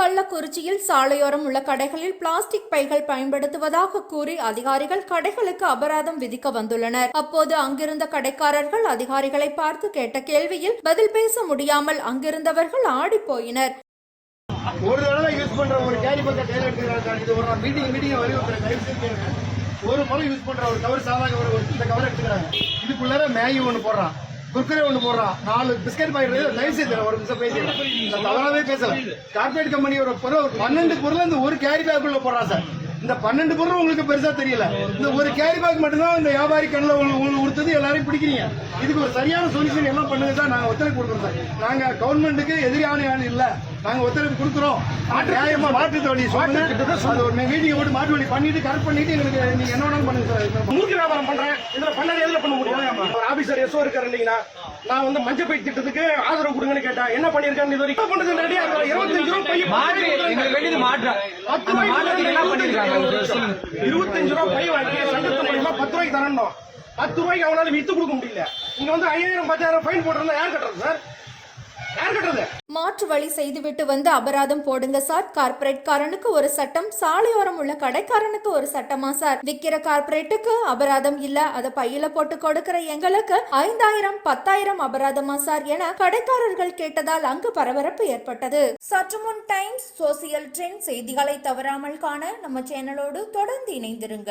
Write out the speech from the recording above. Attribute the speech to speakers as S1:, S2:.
S1: கள்ளக்குறிச்சியில் சாலையோரம் உள்ள கடைகளில் பிளாஸ்டிக் பைகள் பயன்படுத்துவதாக கூறி அதிகாரிகள் கடைகளுக்கு அபராதம் விதிக்க வந்துள்ளனர். அப்போது அங்கிருந்த கடைக்காரர்கள் அதிகாரிகளை பார்த்து கேட்ட கேள்வியில் பதில் பேச முடியாமல் அங்கிருந்தவர்கள் ஆடி போயினர்
S2: ஒரு தடவை யூஸ் பண்ற ஒரு கேரி பக்கம் கையில் எடுத்துக்கிறாங்க இது ஒரு மீட்டிங் மீட்டிங் வரையும் தயவு செய்து ஒரு முறை யூஸ் பண்ற ஒரு கவர் சாதாரண ஒரு இந்த கவர் எடுத்துக்கிறாங்க. இதுக்குள்ளார மேகி ஒன்று போடுறான். குர்குரே ஒன்று போடுறான் நாலு பிஸ்கட் பாக்கெட் லைஃப் செய்து ஒரு நிமிஷம் பேசி. தவறாவே பேசல. கார்பரேட் கம்பெனியோட பொருள் ஒரு பன்னெண்டு பொருள் அந்த ஒரு கேரி பேக்குள்ள போடுறான் சார். இந்த பன்னெண்டு பொருள் உங்களுக்கு பெருசா தெரியல. இந்த ஒரு கேரி பேக் மட்டும்தான் இந்த வியாபாரி கண்ணில் உங்களுக்கு கொடுத்தது எல்லாரையும் பிடிக்கிறீங்க. இதுக்கு ஒரு சரியான சொல்யூஷன் எல்லாம் பண்ணுங்க சார். நாங்க ஒத்துழைப்பு கொடுக்குறோம் சார். நாங்க கவர்மெண்ட்டுக்கு எதிரான ஆள் இல்ல. நாங்க ஒத்துழைப்பு கொடுக்குறோம். நியாயமா மாற்று வழி சொல்லுங்க. அது ஒரு மீட்டிங் போட்டு மாற்று வழி பண்ணிட்டு கரெக்ட் பண்ணிட்டு எங்களுக்கு நீங்க என்ன வேணாலும் பண்ணுங்க சார்.
S3: மூர்க்க வியாபாரம் பண்றேன். இதுல பண்ணது எதுல பண்ண முடியும்? ஒரு ஆபீசர் எஸ்ஓ இருக்காரு இல்லைங்களா? நான் வந்து மஞ்சள் பை திட்டத்துக்கு ஆதரவு கொடுங்கன்னு கேட்டேன் என்ன பண்ணிருக்காங்க இது வரைக்கும்? இருக்கா? இருபத்தஞ்சு இருபத்தஞ்சு ரூபாய் பை வாங்கி சங்கத்து மூலியமா பத்து ரூபாய்க்கு தரணும் பத்து ரூபாய்க்கு அவனால வித்து கொடுக்க முடியல. இங்க வந்து ஐயாயிரம் பத்தாயிரம் ஃபைன் போட்டிருந்தா யார் கட்டுறது சார்?
S1: மாற்று வழி செய்துவிட்டு வந்து அபராதம் போடுங்க சார். கார்ப்பரேட் காரனுக்கு ஒரு சட்டம் சாலையோரம் உள்ள கடைக்காரனுக்கு ஒரு சட்டமா சார். விக்கிற கார்ப்பரேட்டுக்கு அபராதம் இல்ல அத பையில போட்டு கொடுக்கிற எங்களுக்கு ஐந்தாயிரம் பத்தாயிரம் அபராதமா சார் என கடைக்காரர்கள் கேட்டதால் அங்கு பரபரப்பு ஏற்பட்டது. சற்று முன் டைம்ஸ் சோசியல் ட்ரெண்ட் செய்திகளை தவறாமல் காண நம்ம சேனலோடு தொடர்ந்து இணைந்திருங்கள்.